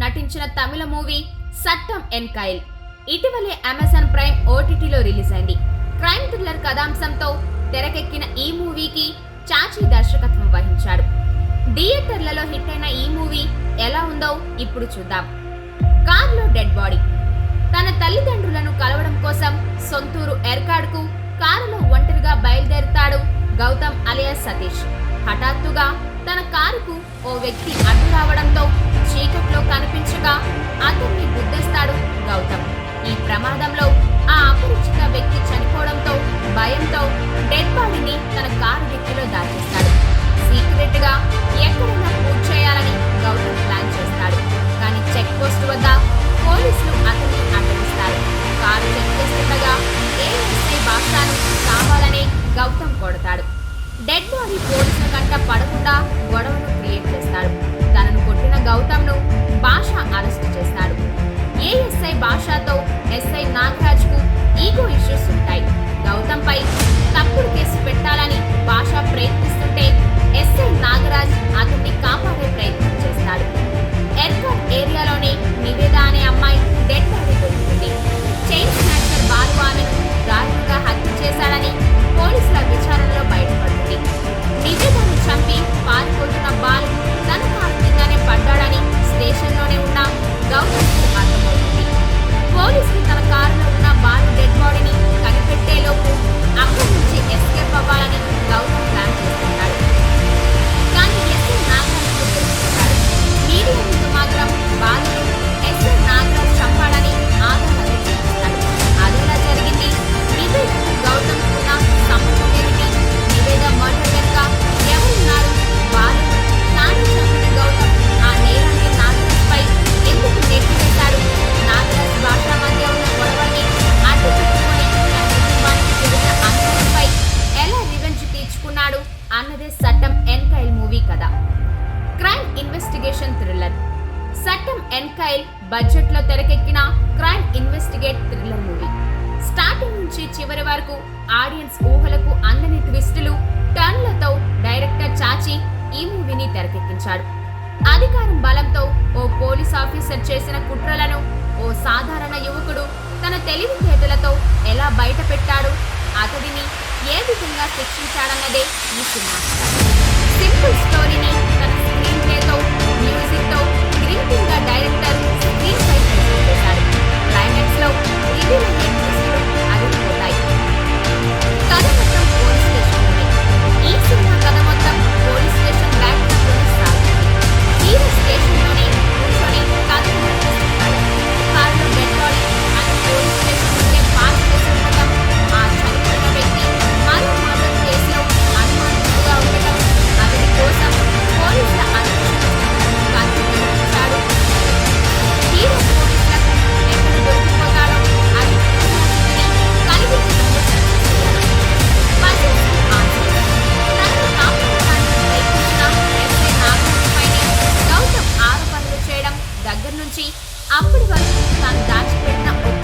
నటించిన తమిళ మూవీ సట్టం ఎన్కైల్ ఇటీవలే అమెజాన్ ప్రైమ్ ఓటీటీలో రిలీజ్ అయింది క్రైమ్ థ్రిల్లర్ కథాంశంతో తెరకెక్కిన ఈ మూవీకి చాచీ దర్శకత్వం వహించాడు. థియేటర్లలో హిట్ అయిన ఈ మూవీ ఎలా ఉందో ఇప్పుడు చూద్దాం. కార్లో డెడ్ బాడీ. తన తల్లిదండ్రులను కలవడం కోసం సొంతూరు ఎర్కాడ్కు కారులో ఒంటరిగా బయలుదేరుతాడు గౌతమ్ అలియా సతీష్. హఠాత్తుగా తన కారుకు ఓ వ్యక్తి అడ్డు రావడంతో చీకట్లో కనిపించగా అతన్ని గుద్దేస్తాడు గౌతమ్. ఈ ప్రమాదంలో ఆ అపరిచిత వ్యక్తి చనిపోవడంతో భయంతో డెడ్ బాడీని తన కారు డిక్కీలో దాచేస్తాడు. సీక్రెట్గా ఎక్కడైనా పూజ చేయాలని గౌతమ్ ప్లాన్ చేస్తాడు. కానీ చెక్ పోస్ట్ వద్ద పోలీసులు అతన్ని అడ్డగిస్తారు. కారు చెక్ చేస్తుండగా ఏఎస్ఐ భాషను కావాలని గౌతమ్ కొడతాడు. డెడ్ బాడీ పోలీసుల కంట పడకుండా 麻山兜。అన్నదే సట్టం ఎన్కైల్ మూవీ కథ. Crime investigation thriller. Sattam Enkaiyil బడ్జెట్లో తెరకెక్కిన crime investigate thriller movie. Starting నుంచి చివరి వరకు ఆడియన్స్ ఊహలకు అందని ట్విస్టులు టర్న్లతో డైరెక్టర్ చాచి ఈ మూవీని తెరకెక్కించాడు. అధికారం బలంతో ఓ పోలీస్ ఆఫీసర్ చేసిన కుట్రలను ఓ సాధారణ యువకుడు తన తెలివితేటలతో ఎలా బయట పెట్టాడు అతడిని ఏ విధంగా శిక్షించాడన్నదే ఈ సినిమా. సింపుల్ దగ్గర నుంచి అప్పటి వరకు తాను దాచిపెట్టిన ఒక